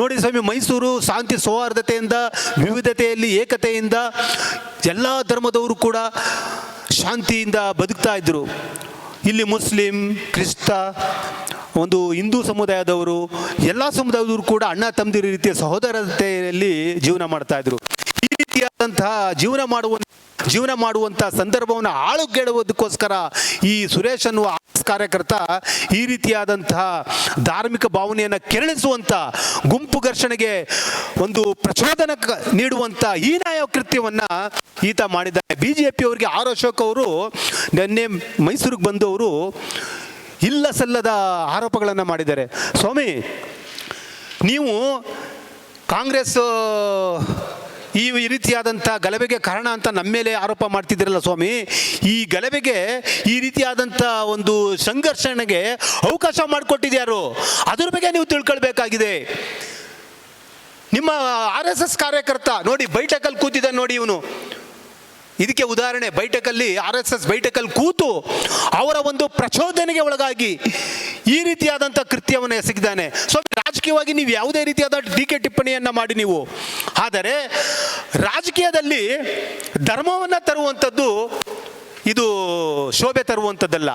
ನೋಡಿ ಸ್ವಾಮಿ, ಮೈಸೂರು ಶಾಂತಿ ಸೌಹಾರ್ದತೆಯಿಂದ, ವಿವಿಧತೆಯಲ್ಲಿ ಏಕತೆಯಿಂದ ಎಲ್ಲ ಧರ್ಮದವರು ಕೂಡ ಶಾಂತಿಯಿಂದ ಬದುಕ್ತಾ ಇದ್ದರು ಇಲ್ಲಿ ಮುಸ್ಲಿಂ, ಕ್ರಿಸ್ತ, ಒಂದು ಹಿಂದೂ ಸಮುದಾಯದವರು, ಎಲ್ಲ ಸಮುದಾಯದವರು ಕೂಡ ಅಣ್ಣ, ತಮ್ಮದಿರ ರೀತಿಯ ಸಹೋದರತೆಯಲ್ಲಿ ಜೀವನ ಮಾಡ್ತಾ ರೀತಿಯಾದಂತಹ ಜೀವನ ಮಾಡುವ ಜೀವನ ಮಾಡುವಂಥ ಸಂದರ್ಭವನ್ನು ಆಳುಗೆಡುವುದಕ್ಕೋಸ್ಕರ ಈ ಸುರೇಶ್ ಅನ್ನುವ ಕಾರ್ಯಕರ್ತ ಈ ರೀತಿಯಾದಂತಹ ಧಾರ್ಮಿಕ ಭಾವನೆಯನ್ನು ಕೆರಳಿಸುವಂಥ ಗುಂಪು ಘರ್ಷಣೆಗೆ ಒಂದು ಪ್ರಚೋದನ ನೀಡುವಂಥ ಹೀನಾಯ ಕೃತ್ಯವನ್ನು ಈತ ಮಾಡಿದ್ದಾರೆ. ಬಿ ಜೆ ಪಿಯವರಿಗೆ ಆರ್ ಅಶೋಕ್ ಅವರು ನಿನ್ನೆ ಮೈಸೂರಿಗೆ ಬಂದವರು ಇಲ್ಲ ಸಲ್ಲದ ಆರೋಪಗಳನ್ನು ಮಾಡಿದ್ದಾರೆ. ಸ್ವಾಮಿ, ನೀವು ಕಾಂಗ್ರೆಸ್ ಈ ರೀತಿಯಾದಂಥ ಗಲಭೆಗೆ ಕಾರಣ ಅಂತ ನಮ್ಮ ಮೇಲೆ ಆರೋಪ ಮಾಡ್ತಿದ್ದೀರಲ್ಲ ಸ್ವಾಮಿ? ಈ ಗಲಭೆಗೆ ಈ ರೀತಿಯಾದಂಥ ಒಂದು ಸಂಘರ್ಷಣೆಗೆ ಅವಕಾಶ ಮಾಡಿಕೊಟ್ಟಿದ್ಯಾರು? ಅದ್ರ ಬಗ್ಗೆ ನೀವು ತಿಳ್ಕೊಳ್ಬೇಕಾಗಿದೆ. ನಿಮ್ಮ ಆರ್ ಎಸ್ ಎಸ್ ಕಾರ್ಯಕರ್ತ, ನೋಡಿ ಬೈಟಕಲ್ಲಿ ಕೂತಿದ್ದ ನೋಡಿ ಇವನು. ಇದಕ್ಕೆ ಉದಾಹರಣೆ ಬೈಟಕಲ್ಲಿ ಆರ್ ಎಸ್ ಎಸ್ ಬೈಟಕಲ್ಲಿ ಕೂತು ಅವರ ಒಂದು ಪ್ರಚೋದನೆಗೆ ಒಳಗಾಗಿ ಈ ರೀತಿಯಾದಂಥ ಕೃತ್ಯವನ್ನು ಎಸಗಿದ್ದಾನೆ. ಸೊ ರಾಜಕೀಯವಾಗಿ ನೀವು ಯಾವುದೇ ರೀತಿಯಾದ ಟೀಕೆ ಟಿಪ್ಪಣಿಯನ್ನು ಮಾಡಿ ನೀವು. ಆದರೆ, ರಾಜಕೀಯದಲ್ಲಿ ಧರ್ಮವನ್ನು ತರುವಂಥದ್ದು ಇದು ಶೋಭೆ ತರುವಂಥದ್ದಲ್ಲ.